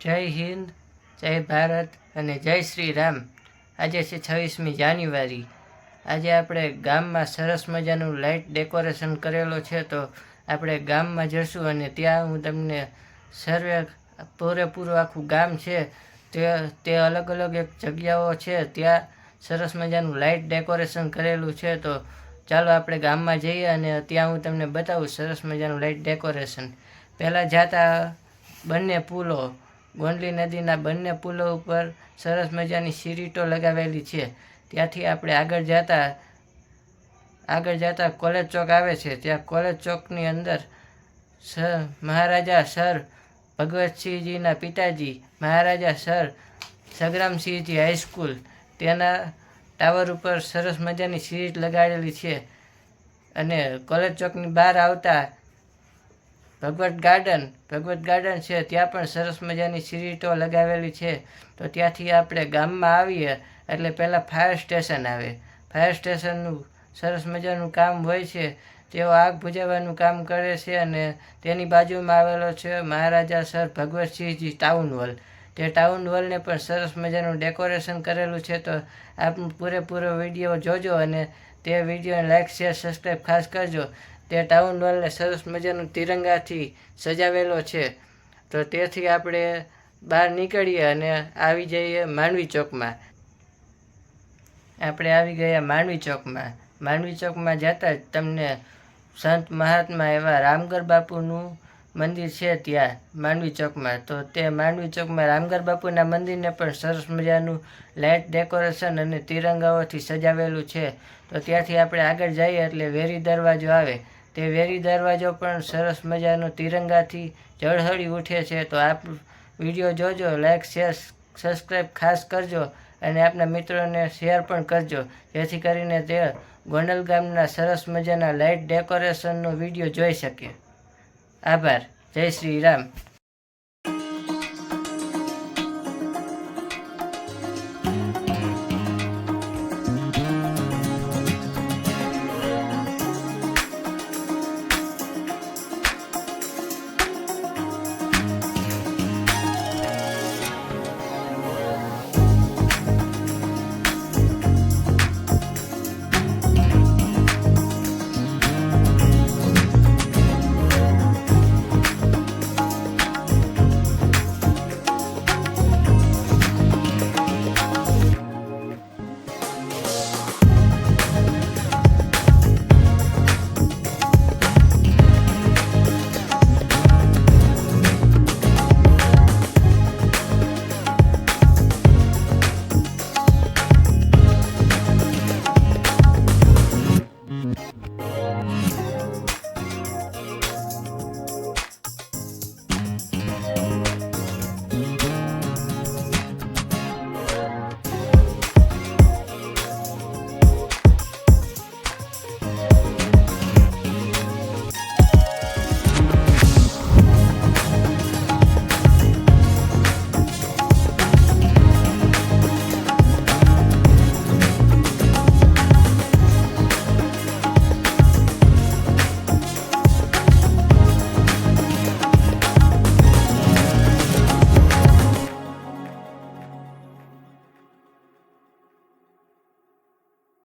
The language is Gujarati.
જય ભારત અને જય શ્રી રામ. આજે છે છવ્વીસમી જાન્યુઆરી. આજે આપણે ગામમાં સરસ મજાનું લાઇટ ડેકોરેશન કરેલો છે તો આપણે ગામમાં જઈશું અને ત્યાં હું તમને સર્વે પૂરેપૂરું આખું ગામ છે તે તે અલગ અલગ એક જગ્યાઓ છે, ત્યાં સરસ મજાનું લાઇટ ડેકોરેશન કરેલું છે તો ચાલો આપણે ગામમાં જઈએ અને ત્યાં હું તમને બતાવું સરસ મજાનું લાઇટ ડેકોરેશન. પહેલાં જાતા બંને પુલો ગોંડલી નદીના બંને પુલો ઉપર સરસ મજાની સિરીટો લગાવેલી છે. ત્યાંથી આપણે આગળ જતા આગળ જતા કોલેજ ચોક આવે છે. ત્યાં કોલેજ ચોકની અંદર સર મહારાજા સર ભગવતસિંહજીના પિતાજી, Maharaja sir Sangramsinhji high school તેના ટાવર ઉપર સરસ મજાની સિરીટ લગાડેલી છે. અને કોલેજ ચોકની બહાર આવતા ભગવત ગાર્ડન ભગવત ગાર્ડન છે, ત્યાં પણ સરસ મજાની સીરીટો લગાવેલી છે. તો ત્યાંથી આપણે ગામમાં આવીએ, એટલે પહેલાં ફાયર સ્ટેશન આવે. ફાયર સ્ટેશનનું સરસ મજાનું કામ હોય છે, તેઓ આગ બુજાવવાનું કામ કરે છે અને તેની બાજુમાં આવેલો છે Maharaja sir Bhagwatsinhji town hall તે ટાઉન હોલને પણ સરસ મજાનું ડેકોરેશન કરેલું છે, તો આપ પૂરેપૂરો વીડિયો જોજો અને તે વિડીયોને લાઈક શેર સબસ્ક્રાઈબ ખાસ કરજો. તે ટાઉન હોલને સરસ મજાનું તિરંગાથી સજાવેલો છે. તો તેથી આપણે બહાર નીકળીએ અને આવી જઈએ માંડવી ચોકમાં. આપણે આવી ગયા માંડવી ચોકમાં. માંડવી ચોકમાં જતાં જ તમને સંત મહાત્મા એવા રામગર બાપુનું મંદિર છે ત્યાં, માંડવી ચોકમાં. તો તે માંડવી ચોકમાં રામગર બાપુના મંદિરને પણ સરસ મજાનું લાઇટ ડેકોરેશન અને તિરંગાઓથી સજાવેલું છે. તો ત્યાંથી આપણે આગળ જઈએ એટલે વેરી દરવાજો આવે. તે વેરી દરવાજો પણ સરસ મજાનો તિરંગાથી ઝળહળી ઉઠે છે. તો આપ વીડિયો જોજો લાઇક શેર સબસ્ક્રાઈબ ખાસ કરજો અને આપના મિત્રોને શેર પણ કરજો. જેથી કરીને તે ગોંડલ ગામના સરસ મજાના લાઇટ ડેકોરેશનનો વીડિયો જોઈ શકે. આભાર. જય શ્રી રામ.